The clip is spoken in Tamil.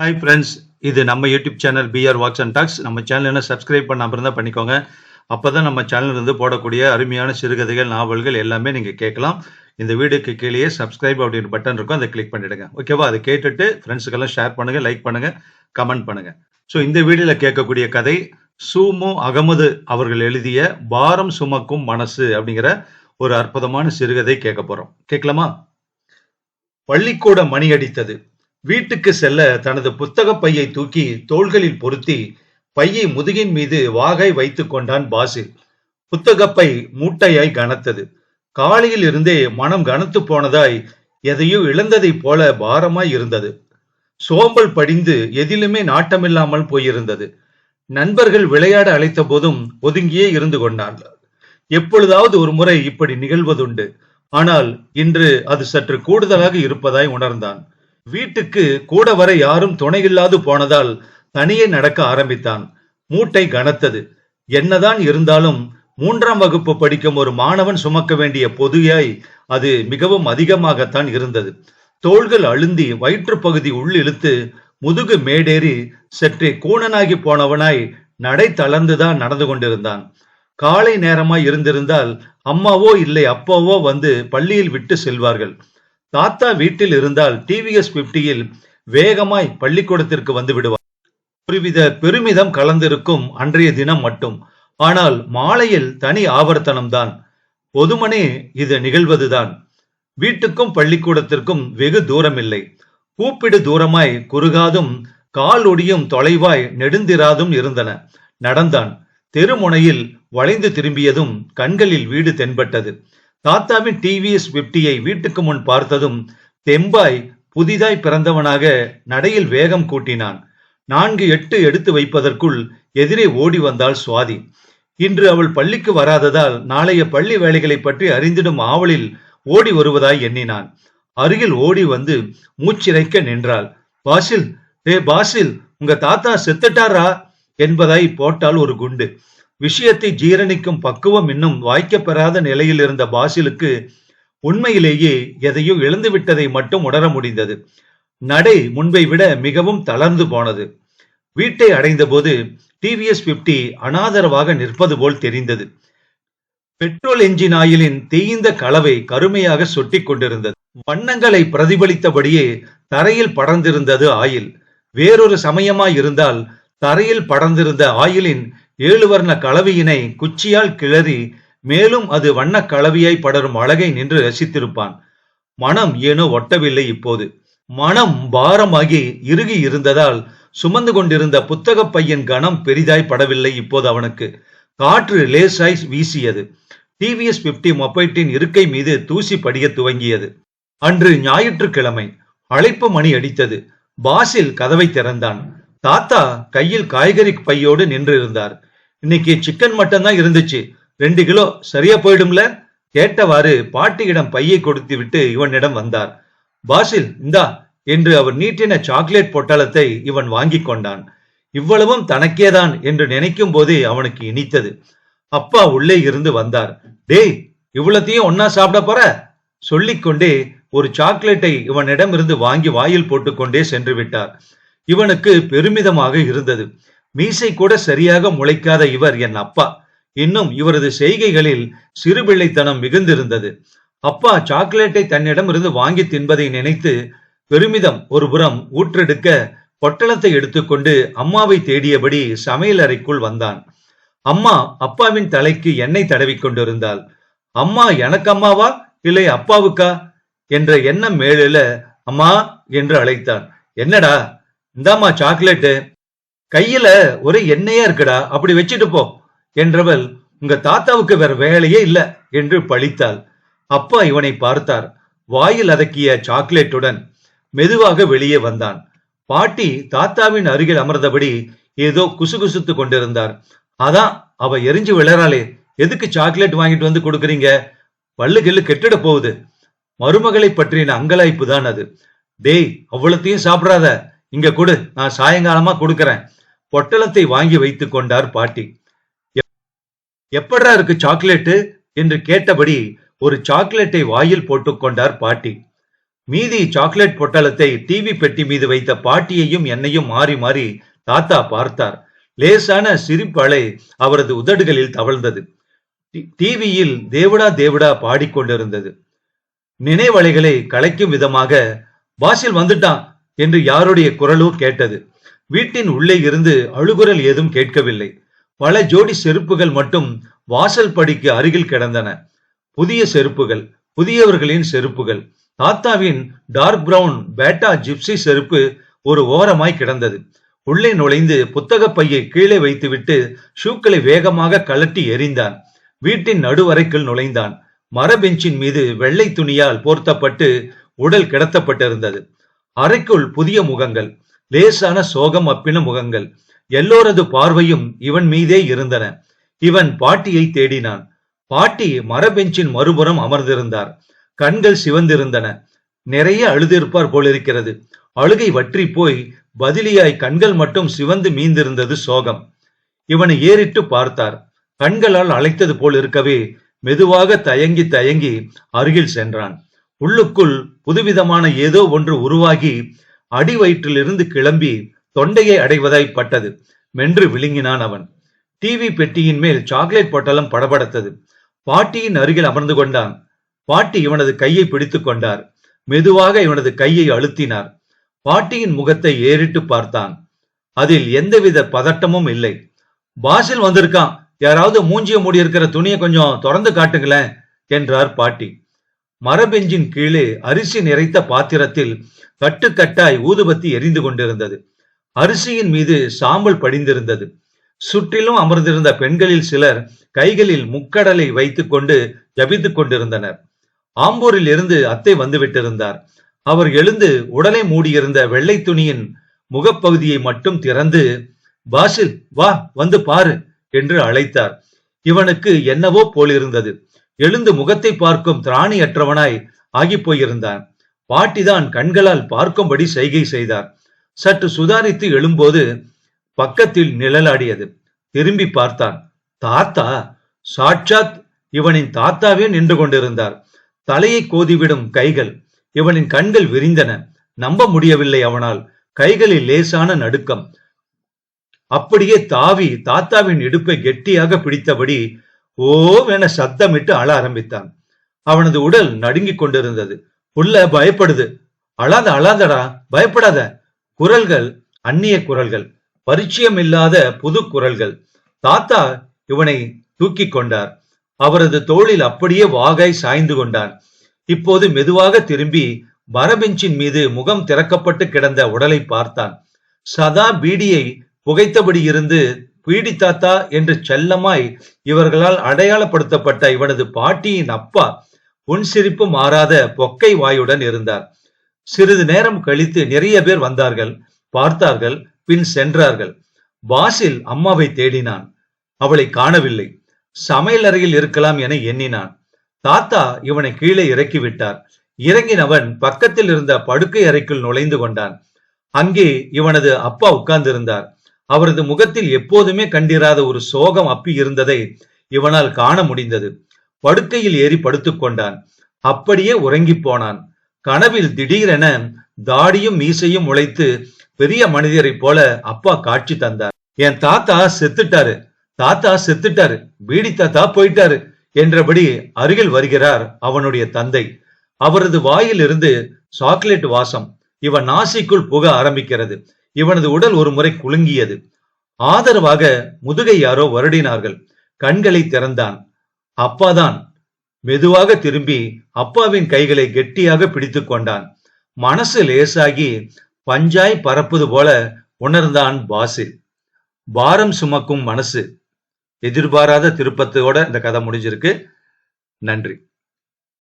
ஹாய் ஃப்ரெண்ட்ஸ் இது நம்ம YouTube channel PR walks and talks நம்ம சேனல் என்ன சப்ஸ்கிரைப் பண்ணாமல் இருந்தால் பண்ணிக்கோங்க. அப்போ தான் நம்ம சேனல்ல இருந்து போடக்கூடிய அருமையான சிறுகதைகள் நாவல்கள் எல்லாமே நீங்கள் கேட்கலாம். இந்த வீடியோக்கு கீழேயே சப்ஸ்கிரைப் அப்படின்ற பட்டன் இருக்கும். அதை கிளிக் பண்ணிடுங்க. ஓகேவா அதை கேட்டுட்டு ஃப்ரெண்ட்ஸுக்கெல்லாம் ஷேர் பண்ணுங்கள் லைக் பண்ணுங்க கமெண்ட் பண்ணுங்கள் ஸோ இந்த வீடியோவில் கேட்கக்கூடிய கதை சூமு அகமது அவர்கள் எழுதிய பாரம் சுமக்கும் மனசு அப்படிங்கிற ஒரு அற்புதமான சிறுகதை கேட்க போகிறோம் கேட்கலாமா? பள்ளிக்கூட மணி அடித்தது. வீட்டுக்கு செல்ல தனது புத்தக பையை தூக்கி தோள்களில் பொருத்தி பையை முதுகின் மீது வாகை வைத்துக் கொண்டான் பாசு. புத்தகப்பை மூட்டையாய் கனத்தது. காலையில் இருந்தே மனம் கனத்து போனதாய் எதையோ இழந்ததைப் போல பாரமாய் இருந்தது. சோம்பல் படிந்து எதிலுமே நாட்டமில்லாமல் போயிருந்தது. நண்பர்கள் விளையாட அழைத்த போதும் ஒதுங்கியே இருந்து கொண்டான் எப்பொழுதாவது ஒரு முறை இப்படி நிகழ்வதுண்டு. ஆனால் இன்று அது சற்று கூடுதலாக இருப்பதாய் உணர்ந்தான். வீட்டுக்கு கூட வர யாரும் துணையில்லாது போனதால் தனியே நடக்க ஆரம்பித்தான். மூட்டை கனத்தது. என்னதான் இருந்தாலும் மூன்றாம் வகுப்பு படிக்கும் ஒரு மாணவன் சுமக்க வேண்டிய பொதுயாய் அது மிகவும் அதிகமாகத்தான் இருந்தது. தோள்கள் அழுந்தி வயிற்றுப்பகுதி உள்ளிழுத்து முதுகு மேடேறி சற்றே கூணனாகி போனவனாய் நடை தளர்ந்துதான் நடந்து கொண்டிருந்தான். காலை நேரமாய் இருந்திருந்தால் அம்மாவோ இல்லை அப்பாவோ வந்து பள்ளியில் விட்டு செல்வார்கள். தாத்தா வீட்டில் இருந்தால் டிவிஎஸ் பிப்டியில் வேகமாய் பள்ளிக்கூடத்திற்கு வந்து விடுவார். ஒருவித பெருமிதம் கலந்திருக்கும் அன்றைய தினம் மட்டும். ஆனால் மாலையில் தனி ஆவர்த்தனம்தான் பொதுமனே இது நிகழ்வதுதான். வீட்டுக்கும் பள்ளிக்கூடத்திற்கும் வெகு தூரமில்லை. கூப்பிடு தூரமாய் குறுகாதும் கால் ஒடியும் தொலைவாய் நெடுந்திராதும் இருந்தன. நடந்தான். தெருமுனையில் வளைந்து திரும்பியதும் கண்களில் வீடு தென்பட்டது. தாத்தாவின் டிவிஎஸ் பிப்டியை வீட்டுக்கு முன் பார்த்ததும் தெம்பாய் புதிதாய் பிறந்தவனாக நடையில் வேகம் கூட்டினான். நான்கு எட்டு எடுத்து வைப்பதற்குள் எதிரே ஓடி வந்தாள் சுவாதி. இன்று அவள் பள்ளிக்கு வராததால் நாளைய பள்ளி வேலைகளை பற்றி அறிந்திடும் ஆவலில் ஓடி வருவதாய் எண்ணினான். அருகில் ஓடி வந்து மூச்சிறைக்க நின்றாள். பாசில் ஏ பாசில் உங்க தாத்தா செத்துட்டாரா? என்பதாய் போட்டால் ஒரு குண்டு. விஷயத்தை ஜீரணிக்கும் பக்குவம் இன்னும் வாய்க்கப்பெறாத நிலையில் இருந்த பாசிலுக்கு உண்மையிலேயே எதையோ இழந்துவிட்டதை மட்டும் உணர முடிந்தது. நடை முன்பை விட மிகவும் தளர்ந்து போனது. வீட்டை அடைந்தபோது டிவிஎஸ் பிப்டி அனாதரவாக நிற்பது போல் தெரிந்தது. பெட்ரோல் என்ஜின் ஆயிலின் தேய்ந்த கலவை கருமையாக சொட்டிக் கொண்டிருந்தது. வண்ணங்களை பிரதிபலித்தபடியே தரையில் படர்ந்திருந்தது ஆயில். வேறொரு சமயமாய் இருந்தால் தரையில் படர்ந்திருந்த ஆயிலின் ஏழு வர்ண கலவையினை குச்சியால் கிளறி மேலும் அது வண்ண கலவியாய் படரும் அழகை நின்று ரசித்திருப்பான். மனம் ஏனோ ஒட்டவில்லை இப்போது. மனம் பாரமாகி இறுகி இருந்ததால் சுமந்து கொண்டிருந்த புத்தக பையன் கனம் பெரிதாய் படவில்லை இப்போது அவனுக்கு. காற்று லேசாய் வீசியது. டிவிஎஸ் பிப்டி மொபைட்டின் இருக்கை மீது தூசி படிய துவங்கியது. அன்று ஞாயிற்றுக்கிழமை அழைப்பு மணி அடித்தது. பாசில் கதவை திறந்தான். தாத்தா கையில் காய்கறி பையோடு நின்று இருந்தார் இன்னைக்கு சிக்கன் மட்டன் தான் இருந்துச்சு. ரெண்டு கிலோ சரியா போயிடும்ல? கேட்டவாறு பாட்டியிடம் பையை கொடுத்து விட்டு இவனிடம் வந்தார். பாசில் இந்தா என்று அவர் நீட்டின சாக்லேட் பொட்டலத்தை இவன் வாங்கி கொண்டான். இவ்வளவும் தனக்கேதான் என்று நினைக்கும் போதே அவனுக்கு இனித்தது. அப்பா உள்ளே இருந்து வந்தார். டேய் இவ்வளத்தையும் ஒன்னா சாப்பிட போற? சொல்லிக்கொண்டே ஒரு சாக்லேட்டை இவனிடம் இருந்து வாங்கி வாயில் போட்டுக்கொண்டே சென்று விட்டார். இவனுக்கு பெருமிதமாக இருந்தது. மீசை கூட சரியாக முளைக்காத இவர் என் அப்பா. இன்னும் இவரது செய்கைகளில் சிறுபிள்ளைத்தனம் மிகுந்திருந்தது. அப்பா சாக்லேட்டை தன்னிடம் இருந்து வாங்கி தின்பதை நினைத்து பெருமிதம் ஒரு புறம் ஊற்றெடுக்க பொட்டலத்தை எடுத்துக்கொண்டு அம்மாவை தேடியபடி சமையல் அறைக்குள் வந்தான். அம்மா அப்பாவின் தலைக்கு எண்ணெய் தடவி கொண்டிருந்தாள். அம்மா எனக்கு அம்மாவா? இல்லை அப்பாவுக்கா? என்ற எண்ணம் மேலில அம்மா என்று அழைத்தான். என்னடா? இந்தாம்மா சாக்லேட்டு. கையில ஒரு எண்ணெயா இருக்குடா அப்படி வச்சுட்டு போ என்றவள் உங்க தாத்தாவுக்கு வேற வேலையே இல்ல என்று பழித்தாள். அப்பா இவனை பார்த்தார். வாயில் அதக்கிய சாக்லேட்டுடன் மெதுவாக வெளியே வந்தான். பாட்டி தாத்தாவின் அருகில் அமர்ந்தபடி ஏதோ குசுகுசுத்து கொண்டிருந்தார். அதான் அவ எரிஞ்சு விழறாளே எதுக்கு சாக்லேட் வாங்கிட்டு வந்து கொடுக்குறீங்க? பல்லு கில்லு கெட்டுட போகுது. மருமகளை பற்றின அங்கலாய்ப்பு தான் அது. டேய் அவ்வளத்தையும் சாப்பிடாத. இங்க கொடு நான் சாயங்காலமா கொடுக்கறேன். பொட்டலத்தை வாங்கி வைத்துக் கொண்டார் பாட்டி. எப்படா இருக்கு சாக்லேட்டு? என்று கேட்டபடி ஒரு சாக்லேட்டை வாயில் போட்டுக் கொண்டார் பாட்டி. மீதி சாக்லேட் பொட்டலத்தை டிவி பெட்டி மீது வைத்த பாட்டியையும் என்னையும் மாறி மாறி தாத்தா பார்த்தார். லேசான சிரிப்பலை அவரது உதடுகளில் தவழ்ந்தது. டி- டிவியில் தேவடா தேவடா பாடிக்கொண்டிருந்தது. நினைவலைகளை கலைக்கும் விதமாக பாசில் வந்துட்டான் என்று யாருடைய குரலோ கேட்டது. வீட்டின் உள்ளே இருந்து அழுகுரல் ஏதும் கேட்கவில்லை. பல ஜோடி செருப்புகள் மட்டும் வாசல் படிக்கு அருகில் கிடந்தன. புதிய செருப்புகள் புதியவர்களின் செருப்புகள். தாத்தாவின் டார்க் பிரவுன் பேட்டா ஜிப்சி செருப்பு ஒரு ஓரமாய் கிடந்தது. உள்ளே நுழைந்து புத்தக பையை கீழே வைத்துவிட்டு ஷூக்களை வேகமாக கழட்டி எறிந்தான். வீட்டின் நடுவரைக்குள் நுழைந்தான். மர பெஞ்சின் மீது வெள்ளை துணியால் போர்த்தப்பட்டு உடல் கிடத்தப்பட்டிருந்தது. அறைக்குள் புதிய முகங்கள் லேசான சோகம் அப்பின முகங்கள். எல்லோரது பார்வையும் இவன் மீதே இருந்தன. இவன் பாட்டியை தேடினான். பாட்டி மரபெஞ்சின் மறுபுறம் அமர்ந்திருந்தார். கண்கள் சிவந்திருந்தன. நிறைய அழுதிருப்பார் போலிருக்கிறது. அழுகை வற்றி போய் பதிலியாய் கண்கள் மட்டும் சிவந்து மீந்திருந்தது சோகம். இவனை ஏறிட்டு பார்த்தார். கண்களால் அழைத்தது போல் இருக்கவே மெதுவாக தயங்கி தயங்கி அருகில் சென்றான். உள்ளுக்குள் புதுவிதமான ஏதோ ஒன்று உருவாகி அடி வயிற்றிலிருந்து கிளம்பி தொண்டையை அடைவதாய் பட்டது. மென்று விழுங்கினான் அவன். டிவி பெட்டியின் மேல் சாக்லேட் பொட்டலம் படபடத்தது. பாட்டியின் அருகில் அமர்ந்து கொண்டான். பாட்டி இவனது கையை பிடித்துக் கொண்டார். மெதுவாக இவனது கையை அழுத்தினார். பாட்டியின் முகத்தை ஏறிட்டு பார்த்தான். அதில் எந்தவித பதட்டமும் இல்லை. பாசில் வந்திருக்கான். யாராவது மூஞ்சிய மூடி இருக்கிற துணியை கொஞ்சம் திறந்து காட்டுங்களேன் என்றார் பாட்டி. மரபெஞ்சின் கீழே அரிசி நிறைத்த பாத்திரத்தில் கட்டுக்கட்டாய் ஊதுபத்தி எரிந்து கொண்டிருந்தது. அரிசியின் மீது சாம்பல் படிந்திருந்தது. சுற்றிலும் அமர்ந்திருந்த பெண்களில் சிலர் கைகளில் முக்கடலை வைத்துக் கொண்டு ஜபித்துக் கொண்டிருந்தனர். ஆம்பூரில் இருந்து அத்தை வந்துவிட்டிருந்தார். அவர் எழுந்து உடலை மூடியிருந்த வெள்ளை துணியின் முகப்பகுதியை மட்டும் திறந்து பாசில் வா வந்து பாரு என்று அழைத்தார். இவனுக்கு என்னவோ போலிருந்தது. எழுந்து முகத்தை பார்க்கும் திராணியற்றவனாய் ஆகிப் போயிருந்தான். பாட்டிதான் கண்களால் பார்க்கும்படி செய்கை செய்தார். சற்று சுதாரித்து எழும்போது பக்கத்தில் நிழலாடியது. திரும்பி பார்த்தான். தாத்தா சாட்சாத் இவனின் தாத்தாவே நின்று கொண்டிருந்தார். தலையை கோதிவிடும் கைகள் இவனின் கண்கள் விரிந்தன. நம்ப முடியவில்லை அவனால். கைகளில் லேசான நடுக்கம். அப்படியே தாவி தாத்தாவின் இடுப்பை கெட்டியாக பிடித்தபடி ஓவென சத்தமிட்டு அழ ஆரம்பித்தான். அவனது உடல் நடுங்கிக் கொண்டிருந்தது. உள்ள பயப்படுது. அழாத அழாதடா பயப்படாத. குரல்கள் அந்நிய குரல்கள். பரிச்சயம் இல்லாத புது குரல்கள். தாத்தா இவனை தூக்கி கொண்டார். அவரது தோளில் அப்படியே வாகாய் சாய்ந்து கொண்டான். இப்போது மெதுவாக திரும்பி மரபெஞ்சின் மீது முகம் திறக்கப்பட்டு கிடந்த உடலை பார்த்தான். சதா பீடியை புகைத்தபடி இருந்து பீடி தாத்தா என்று செல்லமாய் இவர்களால் அடையாளப்படுத்தப்பட்ட இவனது பாட்டியின் அப்பா புன்சிரிப்பு மாறாத பொக்கை வாயுடன் இருந்தார். சிறிது நேரம் கழித்து நிறைய பேர் வந்தார்கள். பார்த்தார்கள் பின் சென்றார்கள். பாசில் அம்மாவை தேடினான். அவளை காணவில்லை. சமையல் அறையில் இருக்கலாம் என எண்ணினான். தாத்தா இவனை கீழே இறக்கி விட்டார் இறங்கினவன் பக்கத்தில் இருந்த படுக்கை அறைக்குள் நுழைந்து கொண்டான். அங்கே இவனது அப்பா உட்கார்ந்திருந்தார். அவரது முகத்தில் எப்போதுமே கண்டிராத ஒரு சோகம் அப்பி இருந்ததை இவனால் காண முடிந்தது. படுக்கையில் ஏறி படுத்துக் கொண்டான். அப்படியே உறங்கிப் போனான். கனவில் திடீரென தாடியும் மீசையும் உழைத்து பெரிய மனிதரைப் போல அப்பா காட்சி தந்தார். என் தாத்தா செத்துட்டாரு. தாத்தா செத்துட்டாரு. பீடி தாத்தா போயிட்டாரு என்றபடி அருகில் வருகிறார் அவனுடைய தந்தை. அவரது வாயில் இருந்து சாக்லேட் வாசம் இவன் நாசிக்குள் புக ஆரம்பிக்கிறது. இவனது உடல் ஒரு முறை குலுங்கியது. ஆதரவாக முதுகை யாரோ வருடினார்கள். கண்களை திறந்தான். அப்பாதான். மெதுவாக திரும்பி அப்பாவின் கைகளை கெட்டியாக பிடித்து கொண்டான். மனசு லேசாகி பஞ்சாய் பறப்பது போல உணர்ந்தான் பாசில் பாரம் சுமக்கும் மனசு. எதிர்பாராத திருப்பத்தோட இந்த கதை முடிஞ்சிருக்கு. நன்றி.